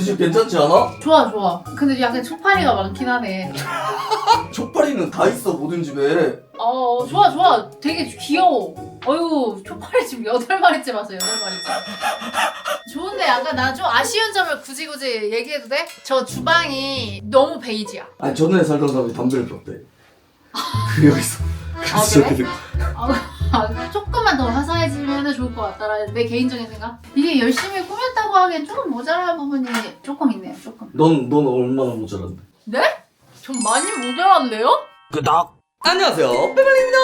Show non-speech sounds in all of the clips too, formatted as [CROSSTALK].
우리 집 괜찮지 않아? 좋아 좋아. 근데 약간 초파리가 많긴 하네. [LAUGHS] 족발이는 다 있어 모든 집에. 어 좋아 좋아. 되게 귀여워. 어이구 초파리 지금 여덟 마리째 봤어 여덟 마리째 좋은데 약간 나 좀 아쉬운 점을 굳이 굳이 얘기해도 돼? 저 주방이 너무 베이지야. 아니 전에 살던 사람이 담배를 피웠대. 그 [LAUGHS] 여기서. 아, 그래서 그래? 이렇게 아, 조금만 더 화사해지면 좋을 것 같다라는 내 개인적인 생각? 이게 열심히 꾸몄다고 하기엔 조금 모자란 부분이 조금 있네요 조금. 넌, 넌 얼마나 모자란데? 네? 좀 많이 모자란데요? 끄덕 안녕하세요. 빼발입니다.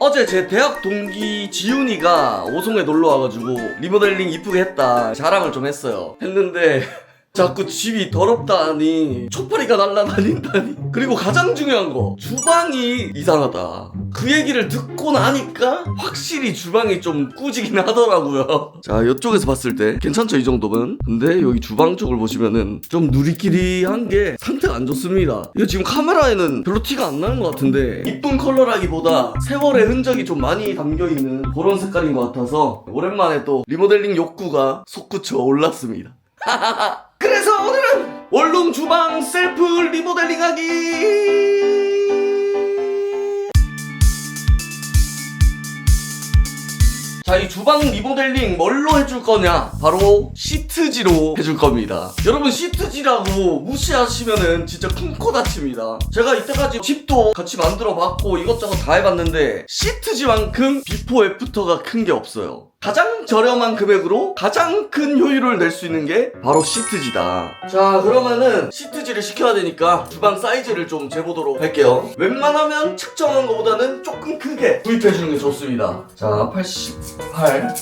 어제 제 대학 동기 지훈이가 오송에 놀러 와가지고 리모델링 이쁘게 했다. 자랑을 좀 했어요. 했는데 자꾸 집이 더럽다니 촛불이가 날라다닌다니. 그리고 가장 중요한 거 주방이 이상하다. 그 얘기를 듣고 나니까 확실히 주방이 좀 꾸지긴 하더라고요. [LAUGHS] 자 이쪽에서 봤을 때 괜찮죠 이 정도면? 근데 여기 주방 쪽을 보시면은 좀 누리끼리한 게 상태가 안 좋습니다. 이거 지금 카메라에는 별로 티가 안 나는 것 같은데 이쁜 컬러라기보다 세월의 흔적이 좀 많이 담겨있는 그런 색깔인 것 같아서 오랜만에 또 리모델링 욕구가 솟구쳐 올랐습니다 [LAUGHS] 그래서 오늘은 원룸 주방 셀프 리모델링 하기 자, 이 주방 리모델링 뭘로 해줄 거냐? 바로 시트지로 해줄 겁니다. 여러분, 시트지라고 무시하시면은 진짜 큰 코 다칩니다. 제가 이때까지 집도 같이 만들어 봤고 이것저것 다 해봤는데 시트지만큼 비포 애프터가 큰 게 없어요. 가장 저렴한 금액으로 가장 큰 효율을 낼 수 있는 게 바로 시트지다. 자, 그러면은 시트지를 시켜야 되니까 주방 사이즈를 좀 재보도록 할게요. 웬만하면 측정한 것보다는 조금 크게 구입해주는 게 좋습니다. 자, 88.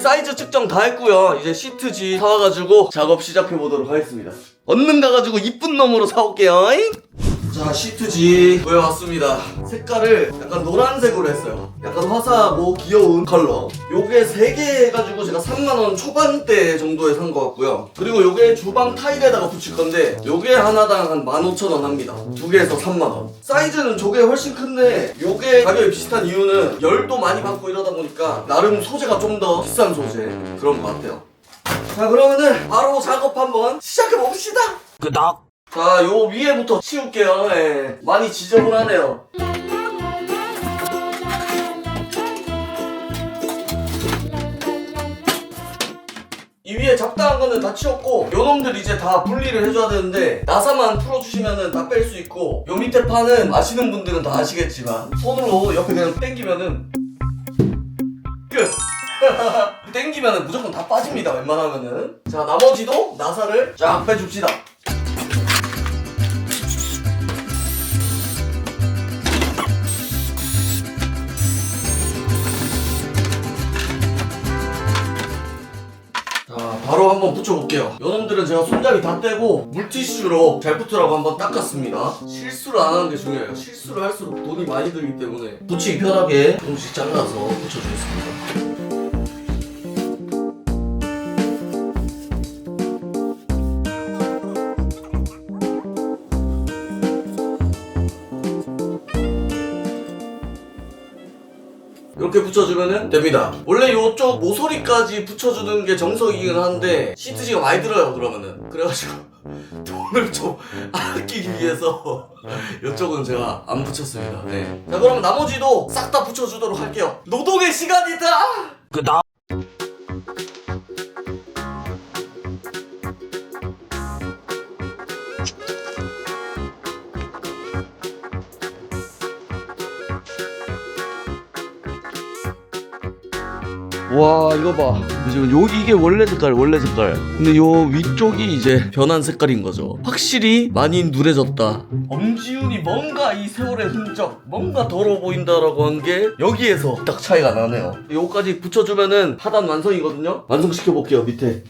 사이즈 측정 다 했고요. 이제 시트지 사와가지고 작업 시작해 보도록 하겠습니다. 얼른 가가지고 이쁜 놈으로 사올게요. 자 시트지 구해왔습니다. 색깔을 약간 노란색으로 했어요. 약간 화사하고 귀여운 컬러. 요게 3개 해가지고 제가 3만원 초반대 정도에 산 것 같고요. 그리고 요게 주방 타일에다가 붙일 건데 요게 하나당 한 15,000원 합니다. 두 개에서 3만원. 사이즈는 저게 훨씬 큰데 요게 가격이 비슷한 이유는 열도 많이 받고 이러다 보니까 나름 소재가 좀 더 비싼 소재 그런 것 같아요. 자 그러면은 바로 작업 한번 시작해 봅시다. 끄덕 자, 요 위에부터 치울게요. 예. 많이 지저분하네요. 이 위에 잡다한 거는 다 치웠고 요 놈들 이제 다 분리를 해줘야 되는데 나사만 풀어주시면은 다 뺄 수 있고 요 밑에 판은 아시는 분들은 다 아시겠지만 손으로 옆에 그냥 당기면은 끝! [LAUGHS] 당기면은 무조건 다 빠집니다 웬만하면은 자 나머지도 나사를 쫙 빼줍시다 한번 붙여볼게요. 요놈들은 제가 손잡이 다 떼고 물티슈로 잘 붙으라고 한번 닦았습니다. 실수를 안 하는 게 중요해요. 실수를 할수록 돈이 많이 들기 때문에 붙이기 편하게 조금씩 잘라서 붙여주겠습니다. 붙여주면 됩니다. 원래 요쪽 모서리까지 붙여주는 게 정석이긴 한데 시트지가 많이 들어요 그러면은 그래가지고 [LAUGHS] 돈을 좀 아끼기 위해서 [LAUGHS] 이쪽은 제가 안 붙였습니다. 네. 자 그러면 나머지도 싹 다 붙여주도록 할게요. 노동의 시간이다. 그다. 와 이거 봐. 지금 요 이게 원래 색깔 원래 색깔. 근데 요 위쪽이 이제 변한 색깔인 거죠. 확실히 많이 누래졌다. 엄지훈이 뭔가 이 세월의 흔적 뭔가 더러워 보인다라고 한 게 여기에서 딱 차이가 나네요. 요거까지 붙여주면은 하단 완성이거든요. 완성시켜 볼게요 밑에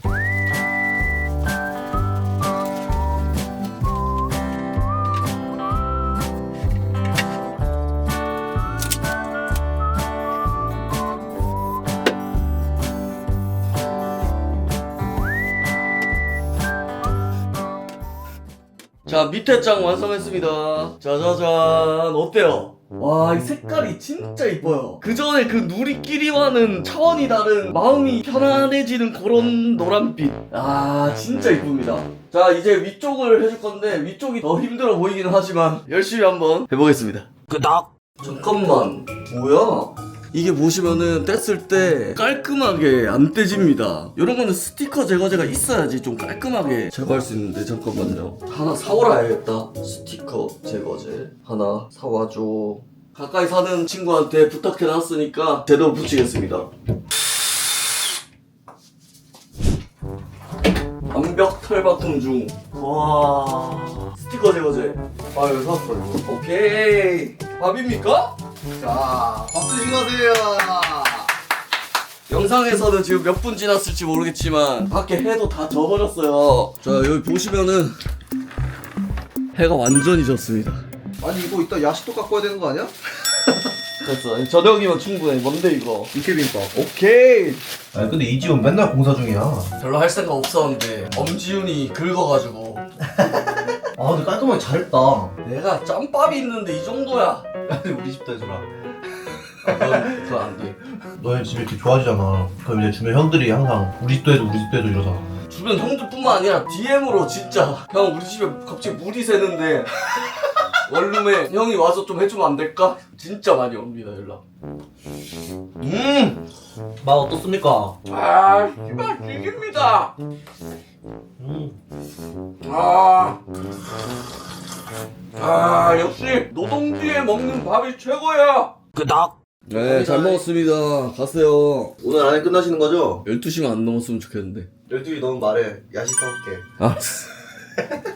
자 밑에 장 완성했습니다 짜자잔 어때요? 와, 이 색깔이 진짜 이뻐요. 그 전에 그 누리끼리와는 차원이 다른 마음이 편안해지는 그런 노란빛. 아, 진짜 이쁩니다. 자, 이제 위쪽을 해줄 건데, 위쪽이 더 힘들어 보이기는 하지만, 열심히 한번 해보겠습니다. 끄덕! 잠깐만, 뭐야? 이게 보시면은 뗐을 때 깔끔하게 안 떼집니다. 이런 거는 스티커 제거제가 있어야지 좀 깔끔하게 제거할 수 있는데 잠깐만요. 하나 사오라 해야겠다. 스티커 제거제 하나 사와줘. 가까이 사는 친구한테 부탁해놨으니까 제대로 붙이겠습니다. 완벽 털바꿈 중. 와 스티커 제거제. 아 여기 샀어 이거. 오케이. 밥입니까? 자, 밥 드시고 가세요. 영상에서는 지금 몇 분 지났을지 모르겠지만 밖에 해도 다 져버렸어요. 자 여기 보시면은 해가 완전히 졌습니다. 아니 이거 이따 야식도 갖고 와야 되는 거 아니야? [LAUGHS] 됐어. 저녁이면 충분해. 뭔데 이거? 육개비빔밥. 오케이. 아니 근데 이지훈 맨날 공사 중이야. 별로 할 생각 없었는데 엄지훈이 긁어가지고 [LAUGHS] 아 근데 깔끔하게 잘했다. 내가 짬밥이 있는데 이 정도야. 우리 집도 해주라. 아, 그건 그건 안 돼. 너네 집이 이렇게 좋아지잖아. 그럼 이제 주변 형들이 항상 우리 집도 해줘, 우리 집도 해줘 이러잖아. 주변 형들뿐만 아니라 DM으로 진짜 형 우리 집에 갑자기 물이 새는데 원룸에 형이 와서 좀 해주면 안 될까? 진짜 많이 옵니다 연락. 음. 맛 어떻습니까? 아, 씨발 죽입니다. 음. 아, 아 역시 노동뒤에 먹는 밥이 최고야. 끄덕. 네, 잘 먹었습니다. 갔어요. 오늘 안에 끝나시는 거죠? 12시만 안 넘었으면 좋겠는데. 12시 너무 말해. 야식 사올게. 알았어. [LAUGHS]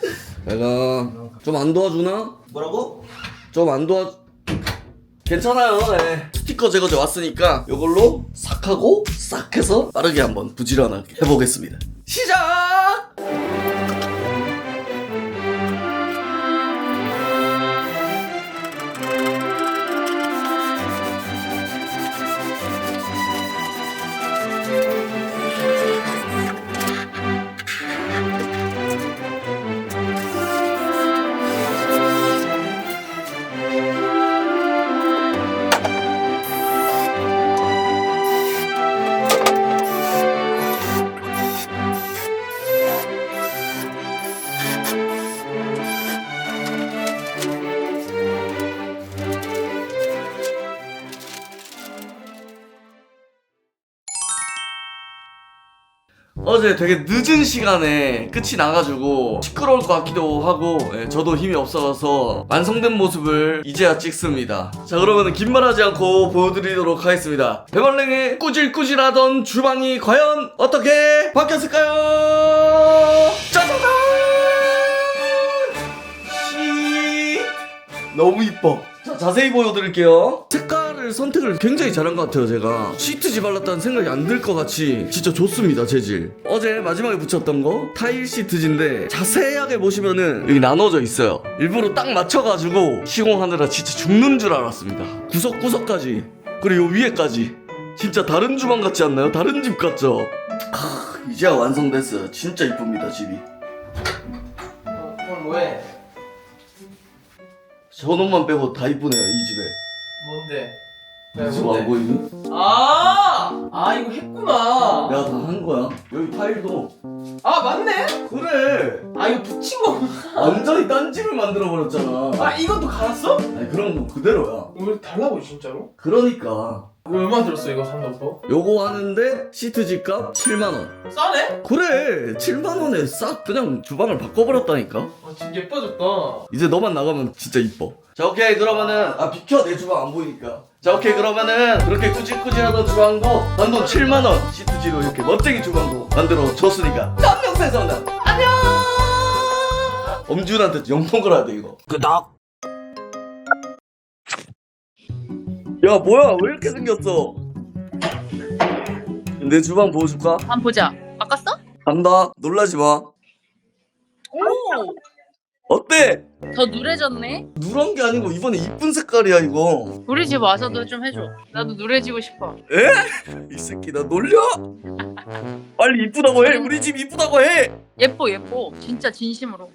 내가 좀 안 도와주나? 뭐라고? 좀 안 도와. 괜찮아요. 네. 스티커 제거제 왔으니까 이걸로 싹 하고 싹 해서 빠르게 한번 부지런하게 해보겠습니다. 시작! 어제 되게 늦은 시간에 끝이 나가지고 시끄러울 것 같기도 하고 예, 저도 힘이 없어서 완성된 모습을 이제야 찍습니다. 자 그러면 긴 말하지 않고 보여드리도록 하겠습니다. 배말랭의 꾸질꾸질하던 주방이 과연 어떻게 바뀌었을까요? 짜자잔! 씨 너무 이뻐. 자, 자세히 보여드릴게요. 색깔 을 선택을 굉장히 잘한 것 같아요 제가 시트지 발랐다는 생각이 안 들 것 같이 진짜 좋습니다 재질 어제 마지막에 붙였던 거 타일 시트지인데 자세하게 보시면은 여기 나눠져 있어요 일부러 딱 맞춰가지고 시공하느라 진짜 죽는 줄 알았습니다 구석구석까지 그리고 요 위에까지 진짜 다른 주방 같지 않나요? 다른 집 같죠? 크, 이제야 완성됐어요 진짜 이쁩니다 집이 그걸 왜? 저놈만 빼고 다 이쁘네요 이 집에 뭔데? 왜 지금 안? 보이니? 아! 아 이거 했구나. 내가 다 한 거야 여기 타일도 아 맞네? 그래 아 이거 붙인 거구나. 완전히 딴 집을 만들어 버렸잖아 아 이것도 갈았어? 아니 그런 건 그대로야 왜 달라고 진짜로? 그러니까 이거 얼마 들었어 이거 산다고? 요거 하는데 시트 집값 7만 원 싸네? 그래 7만 원에 싹 그냥 주방을 바꿔버렸다니까 아 진짜 예뻐졌다. 이제 너만 나가면 진짜 이뻐 자 오케이 그러면은 아 비켜 내 주방 안 보이니까 자 오케이 그러면은 그렇게 꾸질꾸질하던 주방도 단돈 7만 원 시트지로 이렇게 멋쟁이 주방도 만들어 줬으니까 영상에서 만나 안녕 엄준한테 영통 걸어야 돼 이거 끄덕 야 뭐야 왜 이렇게 생겼어 내 주방 보여줄까? 한번 보자. 바꿨어? 간다 놀라지 마 오! 어때? 더 누래졌네. 누런 게 아니고 이번에 이쁜 색깔이야 이거 우리 집 와서도 좀 해줘. 나도 누래지고 싶어. 이 새끼 나 놀려? 빨리 이쁘다고 해 우리 집 이쁘다고 해 예뻐 예뻐. 진짜 진심으로.